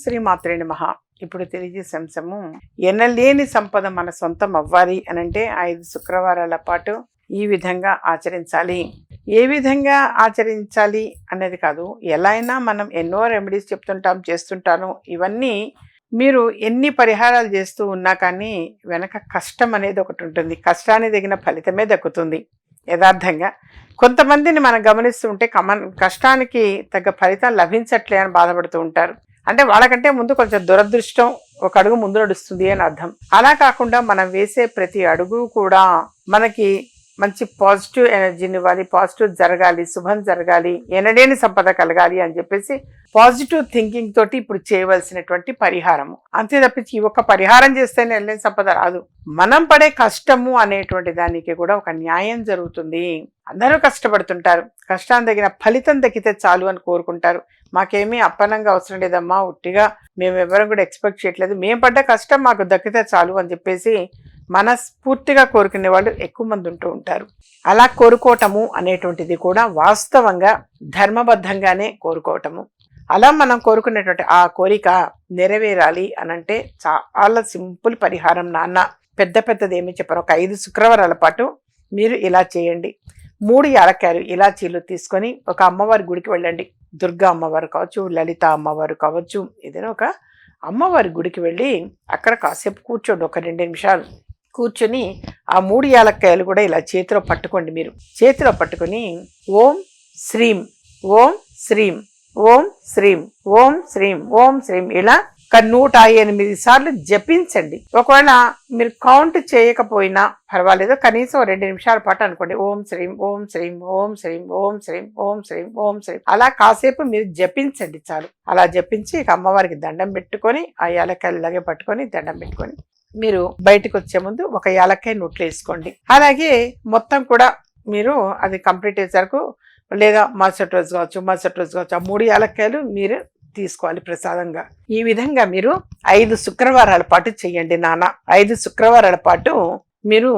శ్రీ మాత్రే నమః. ఇప్పుడు తెలియజేసే అంశము ఎనలేని సంపద మన సొంతం అవ్వాలి అని అంటే ఐదు శుక్రవారాల పాటు ఈ విధంగా ఆచరించాలి. ఏ విధంగా ఆచరించాలి అనేది కాదు ఎలా అయినా మనం ఎన్నో రెమెడీస్ చెప్తుంటాం చేస్తుంటాను ఇవన్నీ మీరు ఎన్ని పరిహారాలు చేస్తూ ఉన్నా కానీ వెనక కష్టం అనేది ఒకటి ఉంటుంది. కష్టాన్ని తగిన ఫలితమే దక్కుతుంది. యథార్థంగా కొంతమందిని మనం గమనిస్తూ ఉంటే కమన్ కష్టానికి తగ్గ ఫలితం లభించట్లే అని బాధపడుతూ ఉంటారు. అంటే వాళ్ళకంటే ముందు కొంచెం దురదృష్టం ఒక అడుగు ముందు నడుస్తుంది అని అర్థం. అలా కాకుండా మనం వేసే ప్రతి అడుగు కూడా మనకి మంచి పాజిటివ్ ఎనర్జీని ఇవ్వాలి పాజిటివ్ జరగాలి శుభం జరగాలి ఎనడేని సంపద కలగాలి అని చెప్పేసి పాజిటివ్ థింకింగ్ తోటి ఇప్పుడు చేయవలసినటువంటి పరిహారము. అంతే తప్పించి ఈ ఒక్క పరిహారం చేస్తేనే ఎనలేని సంపద రాదు. మనం పడే కష్టము అనేటువంటి దానికి కూడా ఒక న్యాయం జరుగుతుంది. అందరూ కష్టపడుతుంటారు. కష్టాన్ని తగిన ఫలితం దక్కితే చాలు అని కోరుకుంటారు. మాకేమీ అప్పనంగా అవసరం లేదమ్మా ఉట్టిగా మేము ఎవరం కూడా ఎక్స్పెక్ట్ చేయట్లేదు. మేము పడ్డ కష్టం మాకు దక్కితే చాలు అని చెప్పేసి మనస్ఫూర్తిగా కోరుకునే వాళ్ళు ఎక్కువ మంది ఉంటూ ఉంటారు. అలా కోరుకోవటము అనేటువంటిది కూడా వాస్తవంగా ధర్మబద్ధంగానే కోరుకోవటము. అలా మనం కోరుకునేటువంటి ఆ కోరిక నెరవేరాలి అనంటే చాలా సింపుల్ పరిహారం నాన్న. పెద్ద పెద్దది ఏమి చెప్పారు. ఒక ఐదు శుక్రవారాల పాటు మీరు ఇలా చేయండి. మూడు యాలక్కాయలు ఇలాచీలు తీసుకొని ఒక అమ్మవారి గుడికి వెళ్ళండి. దుర్గా అమ్మవారు కావచ్చు లలిత అమ్మవారు కావచ్చు ఏదైనా ఒక అమ్మవారి గుడికి వెళ్ళి అక్కడ కాసేపు కూర్చోండి. ఒక రెండు నిమిషాలు. కూర్చొని ఆ మూడు యాలక్కాయలు కూడా ఇలా చేతిలో పట్టుకోండి మీరు. చేతిలో పట్టుకొని ఓం శ్రీం ఓం శ్రీం ఓం శ్రీం ఓం శ్రీం ఓం శ్రీం ఇలా ఒక నూట ఎనిమిది సార్లు జపించండి. ఒకవేళ మీరు కౌంట్ చేయకపోయినా పర్వాలేదు కనీసం రెండు నిమిషాల పాటు అనుకోండి. ఓం శ్రీం ఓం శ్రీం ఓం శ్రీం ఓం శ్రీం ఓం శ్రీం ఓం శ్రీం. అలా కాసేపు మీరు జపించండి చాలు. అలా జపించి ఇక అమ్మవారికి దండం పెట్టుకొని ఆ యాలకాయలు ఇలాగే పట్టుకొని దండం పెట్టుకొని మీరు బయటకు వచ్చే ముందు ఒక యాలక్కాయ నోట్లో వేసుకోండి. అలాగే మొత్తం కూడా మీరు అది కంప్లీట్ అయ్యేసరకు లేదా మరుసటి రోజు కావచ్చు మరుసటి రోజు కావచ్చు ఆ మూడు యాలక్కాయలు మీరు తీసుకోవాలి ప్రసాదంగా. ఈ విధంగా మీరు ఐదు శుక్రవారాల పాటు చేయండి నాన్న. ఐదు శుక్రవారాల పాటు మీరు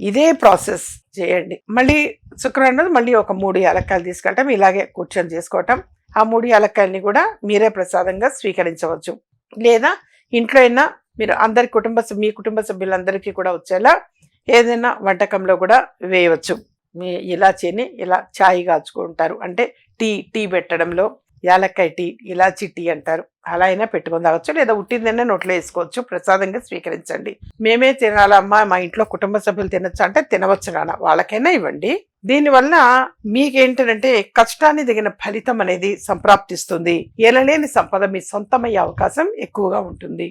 ఇదే ప్రాసెస్ చేయండి. మళ్ళీ శుక్రవారం రోజు మళ్ళీ ఒక మూడు యాలక్కాయలు తీసుకెళ్ళటం ఇలాగే కూర్చొని చేసుకోవటం ఆ మూడు యాలక్కాయల్ని కూడా మీరే ప్రసాదంగా స్వీకరించవచ్చు. లేదా ఇంట్లో అయినా మీరు అందరి కుటుంబ మీ కుటుంబ సభ్యులందరికీ కూడా వచ్చేలా ఏదైనా వంటకంలో కూడా వేయవచ్చు. మీ ఇలాచీని ఇలా ఛాయ్ కాచుకుంటారు. అంటే టీ టీ పెట్టడంలో యాలక్కాయ టీ ఇలాచీ టీ అంటారు. అలా అయినా పెట్టుకొని తాగొచ్చు. లేదా ఉట్టిందనే నోట్లో వేసుకోవచ్చు. ప్రసాదంగా స్వీకరించండి. మేమే తినాలమ్మా మా ఇంట్లో కుటుంబ సభ్యులు తినొచ్చు? అంటే తినవచ్చు నాన్న. వాళ్ళకైనా ఇవ్వండి. దీనివల్ల మీకేంటంటే కష్టాన్ని దిగిన ఫలితం అనేది సంప్రాప్తిస్తుంది. ఎనలేని సంపద మీ సొంతమయ్యే అవకాశం ఎక్కువగా ఉంటుంది.